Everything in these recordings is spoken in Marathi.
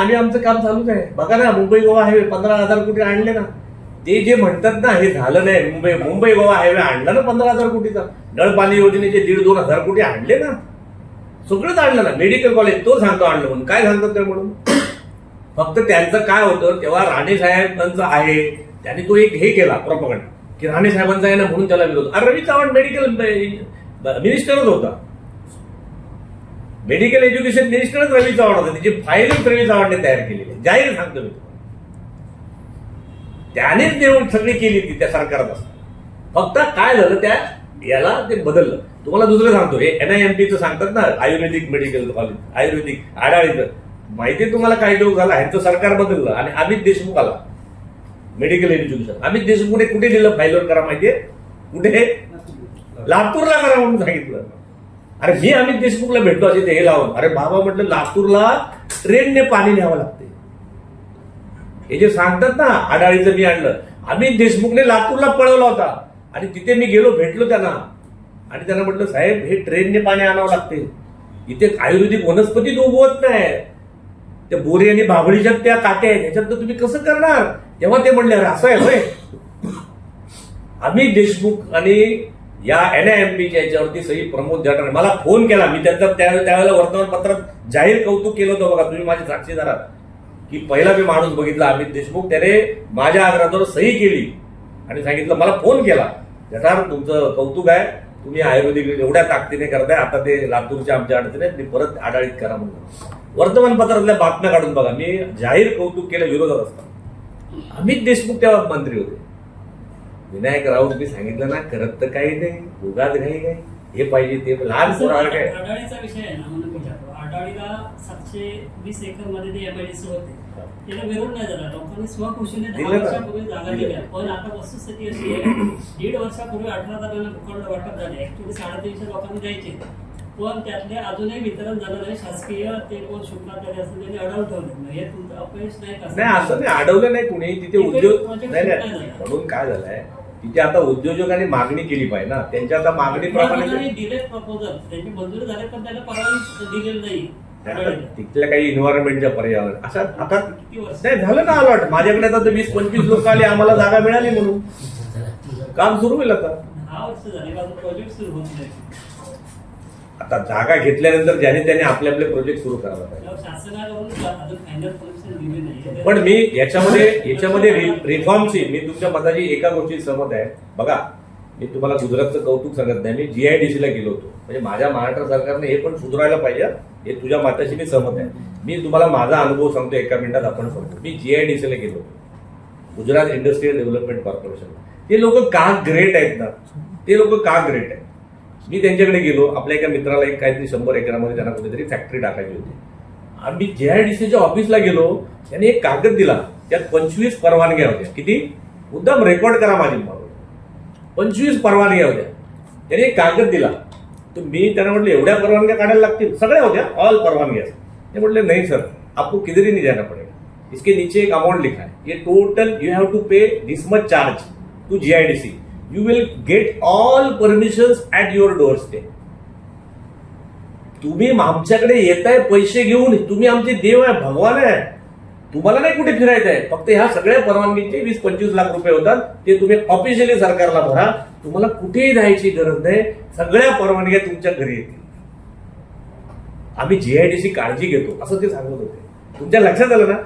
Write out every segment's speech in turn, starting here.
आम्ही आमचं काम चालूच आहे. बघा ना मुंबई गोवा हायवे पंधरा हजार कोटी आणले ना. ते जे म्हणतात ना हे झालं नाही. मुंबई मुंबई गोवा हायवे आणला ना पंधरा हजार कोटीचा. नळ पाणी योजनेचे दीड दोन हजार कोटी आणले ना. सगळंच आणलं ना. मेडिकल कॉलेज तो सांगतो आणलं म्हणून. काय सांगतात ते म्हणून? फक्त त्यांचं काय होतं तेव्हा राणे साहेबांचं आहे. त्यांनी तो एक हे केला प्रॉपगंड की राणे साहेबांचा आहे ना म्हणून त्याला विरोध. अरे रवी चव्हाण मेडिकल मिनिस्टरच होता. मेडिकल एज्युकेशन मिनिस्टरच रवी चव्हाण होता त्याची फाईलच रवी चव्हाणने तयार केलेली आहे. जाहीर सांगतो मी त्यानेच देऊन सगळी केली ती त्या सरकारत असताना फक्त काय झालं त्या याला ते बदललं तुम्हाला दुसरं सांगतो हे एनआयएमपीचं सांगतात ना आयुर्वेदिक मेडिकल कॉलेज आयुर्वेदिक आडाळीचं माहिती तुम्हाला काय लोक झाला ह्यांचं सरकार बदललं आणि अमित देशमुख आला मेडिकल एज्युकेशन अमित देशमुखने कुठे लिहिलं फाईलवर करा माहितीये कुठे लातूरला करा म्हणून सांगितलं अरे मी अमित देशमुखला भेटलो असे ते हे लावून. अरे बाबा म्हटलं लातूरला ट्रेनने पाणी न्यावं लागते. हे जे सांगतात ना आडाळीचं मी आणलं. अमित देशमुखने लातूरला पळवला होता. आणि तिथे मी गेलो भेटलो त्यांना. आणि त्यांना म्हटलं साहेब हे ट्रेनने पाणी आणावं लागते. इथे आयुर्वेदिक वनस्पतीत उगवत नाही. त्या बोरी आणि बाभळीच्या त्या काट्या आहेत. ह्याच्यात तुम्ही कसं करणार? तेव्हा ते म्हणले अरे असं आहे होय. अमित देशमुख आणि या एन आय एम पीच्या याच्यावरती सही प्रमोद जाटणे मला फोन केला. मी त्यांचा त्यावेळेला वर्तमानपत्रात जाहीर कौतुक केलं होतं. बघा तुम्ही माझे साक्षीदार की पहिला मी माणूस बघितला अमित देशमुख. त्याने माझ्या आग्रहावर सही केली. आणि सांगितलं मला फोन केला. जठार तुमचं कौतुक आहे. तुम्ही आयुर्वेदिक एवढ्या ताकदीने करताय. आता ते लातूरच्या आमच्या अडचणी आहेत, ते परत आडाळीत करा म्हणून. वर्तमानपत्रातल्या बातम्या काढून बघा. मी जाहीर कौतुक केलं विरोधात असताना. अमित देशमुख तेव्हा मंत्री होते. विनायक राऊत मी सांगितलं ना करत तर काही नाही उगाच काही काय हे पाहिजे ते. लहान पोरं आहे काय आडाळीचा विषय आहे ना म्हणून विचारतो. आडाळीला सातशे वीस एकरमध्ये ते एमआयडीसी होते त्याला विरोध नाही झाला. लोकांनी स्वखुशीने दहा दिलं ना. वर्षापूर्वी जागा दिलं. दिल्या. पण आता वस्तुस्थिती अशी आहे दीड वर्षापूर्वी अठरा तारखेला भूखंड वाटप झाले. ऍक्च्युली साडेतीनशे लोकांनी द्यायचे. पण त्यातले अजूनही वितरण झालं नाही. शासकीय ते कोण शुक्लाचार्य असतील त्यांनी अडवून ठेवले. मग हे तुमचं अपयश नाही नाही असं नाही अडवलं नाही कुणी तिथे उद्योग नाही नाही. नाही. म्हणून काय झालंय तिथे आता उद्योजकांनी मागणी केली पाहिजे ना त्यांच्या आता मागणीप्रमाणे दिले प्रपोजल त्यांची मंजुरी झाले पण त्याला परवानगी दिलेली नाही. तिथल्या काही एन्व्हायरमेंटच्या पर्यावरण अशा आता नाही झालं ना अलॉट माझ्याकडे आता तर वीस पंचवीस लोक आले आम्हाला जागा मिळाली म्हणून. काम सुरू होईल आता. आता जागा घेतल्यानंतर ज्याने त्याने आपले आपले प्रोजेक्ट सुरू करायला पाहिजे पण मी याच्यामध्ये याच्यामध्ये रिफॉर्मची मी तुमच्या मताची एका गोष्टी सहमत आहे. बघा मी तुम्हाला गुजरातचं कौतुक सांगत नाही. मी जीआयडीसीला गेलो होतो. म्हणजे माझ्या महाराष्ट्र सरकारने हे पण सुधारायला पाहिजे. हे तुझ्या मताशी मी सहमत आहे. मी तुम्हाला माझा अनुभव सांगतो एका मिनिटात आपण सांगतो मी जीआयडीसीला गेलो होतो. गुजरात इंडस्ट्रियल डेव्हलपमेंट कॉर्पोरेशन ते लोक का ग्रेट आहेत ना? ते लोक का ग्रेट आहेत? मी त्यांच्याकडे गेलो. आपल्या एका मित्राला एक काहीतरी शंभर एकरामध्ये त्यांना कुठेतरी फॅक्टरी टाकायची होती. आम्ही जे आय डी सीच्या ऑफिसला गेलो त्यांनी एक कागद दिला. त्यात पंचवीस परवानग्या होत्या. किती? मुद्दाम रेकॉर्ड करा माझी पंचवीस परवानग्या होत्या. त्याने एक कागद दिला. तर मी त्यांना म्हटलं एवढ्या परवानग्या काढायला लागतील. सगळ्या होत्या ऑल परवानग्या. ते म्हटले नाही सर आपको किधरी नाही नहीं पडेल. इसके नीचे एक अमाऊंट लिखा है ये total you have to pay this much charge to J I D C you will get all permissions at your doorstep तुम्ही आमच्याकडे येताय पैसे घेऊन. तुम्ही आमचे देव आहे भगवान आहे. तुम्हाला नाही कुठे फिरायचं आहे फक्त ह्या सगळ्या परवानगीचे वीस पंचवीस लाख रुपये होतात. ते तुम्ही ऑफिशियली सरकारला भरा. तुम्हाला कुठेही जायची गरज नाही. सगळ्या परवानग्या तुमच्या घरी येतील. आम्ही जीआयडीसी काळजी घेतो. असं ते सांगत होते. तुमच्या लक्षात आलं ना?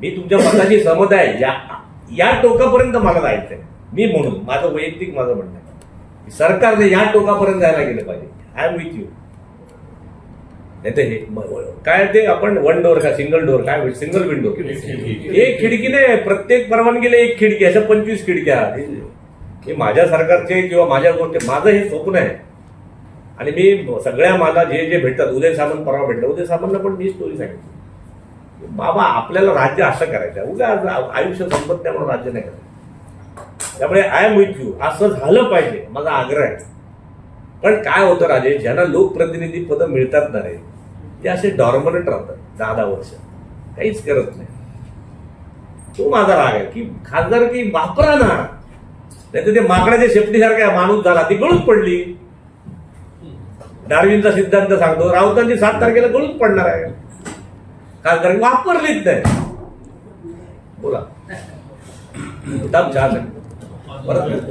मी तुमच्या मताशी सहमत आहे. या या टोकापर्यंत मला जायचंय. मी म्हणून. माझं वैयक्तिक माझं म्हणणं आहे. सरकारने या टोकापर्यंत जायला गेलं पाहिजे. आय एम विथ यू नाही तर हे काय ते आपण वन डोअर का सिंगल डोअर काय सिंगल विंडो एक खिडकी नाही प्रत्येक परवानगीला एक खिडकी अशा पंचवीस खिडक्या. हे- माझ्या सरकारचे किंवा माझ्या गोष्टी माझं हे स्वप्न आहे. आणि मी सगळ्या मला जे जे भेटतात उदय सामंत परवा भेटलं. उदय सामंतला पण मी स्टोरी सांगितली. बाबा आपल्याला राज्य असं करायचं आहे. उद्या आयुष्य संपत म्हणून राज्य नाही करायचं. त्यामुळे आय एम विथ यू असं झालं पाहिजे. माझा आग्रह आहे. पण काय होतं राजे? ज्यांना लोकप्रतिनिधी पद मिळतात ना रे ते असे डॉर्मरंट राहतात दहा दहा वर्ष. काहीच करत नाही. तो माझा राग आहे की खासदार की वापरा ना. नाही ते माकडाच्या शेपटीसारखा माणूस झाला ती गळूच पडली. डार्विनचा सिद्धांत सांगतो राऊतांची सात तारखेला गळूच पडणार आहे. कारण वापरलीच नाही. बोला. दाब परत